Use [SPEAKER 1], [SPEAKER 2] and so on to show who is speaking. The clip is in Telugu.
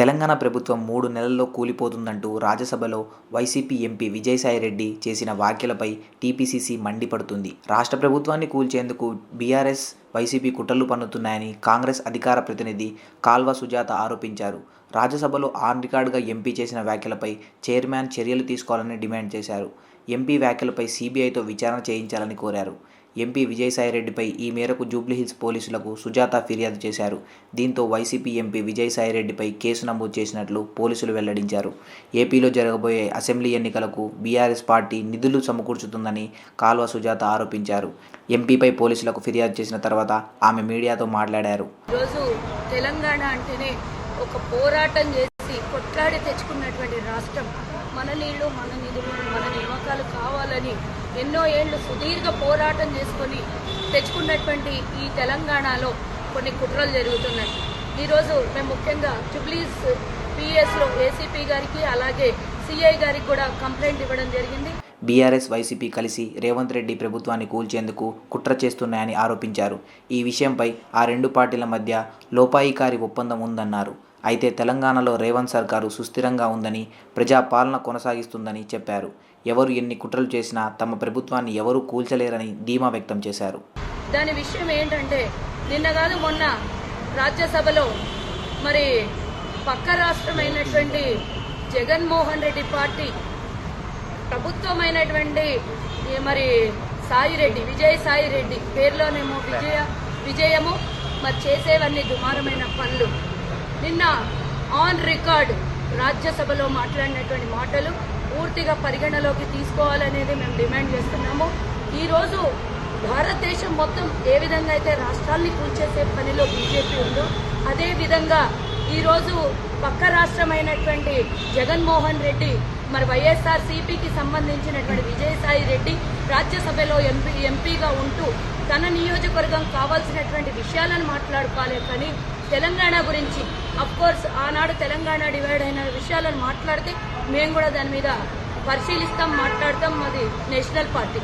[SPEAKER 1] తెలంగాణ ప్రభుత్వం మూడు నెలల్లో కూలిపోతుందంటూ రాజ్యసభలో వైసీపీ ఎంపీ విజయసాయిరెడ్డి చేసిన వ్యాఖ్యలపై టీపీసీసీ మండిపడుతుంది. రాష్ట్ర ప్రభుత్వాన్ని కూల్చేందుకు బీఆర్ఎస్ వైసీపీ కుట్రలు పన్నుతున్నాయని కాంగ్రెస్ అధికార ప్రతినిధి కాల్వ సుజాత ఆరోపించారు. రాజ్యసభలో ఆన్ రికార్డుగా ఎంపీ చేసిన వ్యాఖ్యలపై చైర్మన్ చర్యలు తీసుకోవాలని డిమాండ్ చేశారు. ఎంపీ వ్యాఖ్యలపై సీబీఐతో విచారణ చేయించాలని కోరారు. ఎంపీ విజయసాయిరెడ్డిపై ఈ మేరకు జూబ్లీహిల్స్ పోలీసులకు సుజాత ఫిర్యాదు చేశారు. దీంతో వైసీపీ ఎంపీ విజయసాయిరెడ్డిపై కేసు నమోదు చేసినట్లు పోలీసులు వెల్లడించారు. ఏపీలో జరగబోయే అసెంబ్లీ ఎన్నికలకు బీఆర్ఎస్ పార్టీ నిధులు సమకూర్చుతుందని కాల్వ సుజాత ఆరోపించారు. ఎంపీపై పోలీసులకు ఫిర్యాదు చేసిన తర్వాత ఆమె మీడియాతో మాట్లాడారు.
[SPEAKER 2] తెలంగాణ అంటేనే ఒక పోరాటం కొట్లాడి తెచ్చుకున్నటువంటి రాష్ట్రం మన నీళ్ళు మన నిధులు మన నియామకాలు కావాలని ఎన్నో ఏళ్ళు సుదీర్ఘ పోరాటం చేసుకొని తెచ్చుకున్నటువంటి ఈ తెలంగాణలో కొన్ని కుట్రలు జరుగుతున్నాయి. ఈరోజు మేము ముఖ్యంగా జుబ్లీస్ పిఎస్లో ఏసీపీ గారికి అలాగే సిఐ గారికి కూడా కంప్లైంట్ ఇవ్వడం జరిగింది.
[SPEAKER 1] బీఆర్ఎస్ వైసీపీ కలిసి రేవంత్ రెడ్డి ప్రభుత్వాన్ని కూల్చేందుకు కుట్ర చేస్తున్నాయని ఆరోపించారు. ఈ విషయంపై ఆ రెండు పార్టీల మధ్య లోపాయికారి ఒప్పందం ఉందన్నారు. అయితే తెలంగాణలో రేవంత్ సర్కారు సుస్థిరంగా ఉందని ప్రజాపాలన కొనసాగిస్తుందని చెప్పారు. ఎవరు ఎన్ని కుట్రలు చేసినా తమ ప్రభుత్వాన్ని ఎవరూ కూల్చలేరని ధీమా వ్యక్తం చేశారు.
[SPEAKER 2] దాని విషయం ఏంటంటే నిన్న కాదు మొన్న రాజ్యసభలో మరి పక్క రాష్ట్రమైనటువంటి జగన్మోహన్ రెడ్డి పార్టీ ప్రభుత్వమైనటువంటి మరి సాయిరెడ్డి విజయ సాయిరెడ్డి పేరులోనేమో విజయ విజయము మరి చేసేవన్నీ దుమారమైన పనులు. నిన్న ఆన్ రికార్డ్ రాజ్యసభలో మాట్లాడినటువంటి మాటలు పూర్తిగా పరిగణలోకి తీసుకోవాలనేది మేము డిమాండ్ చేస్తున్నాము. ఈరోజు భారతదేశం మొత్తం ఏ విధంగా అయితే రాష్ట్రాల్ని కూల్చేసే పనిలో బీజేపీ ఉందో అదేవిధంగా ఈరోజు పక్క రాష్ట్రమైనటువంటి జగన్మోహన్ రెడ్డి మరి వైఎస్ఆర్ సిపికి సంబంధించినటువంటి విజయసాయి రెడ్డి రాజ్యసభలో ఎంపీ ఎంపీగా ఉంటూ తన నియోజకవర్గం కావాల్సినటువంటి విషయాలను మాట్లాడుకోవాలి. కానీ తెలంగాణ గురించి. అఫ్కోర్స్ ఆనాడు తెలంగాణ డివైడ్ అయిన విషయాలను మాట్లాడితే మేము కూడా దాని మీద పరిశీలిస్తాం మాట్లాడతాం అది నేషనల్ పార్టీ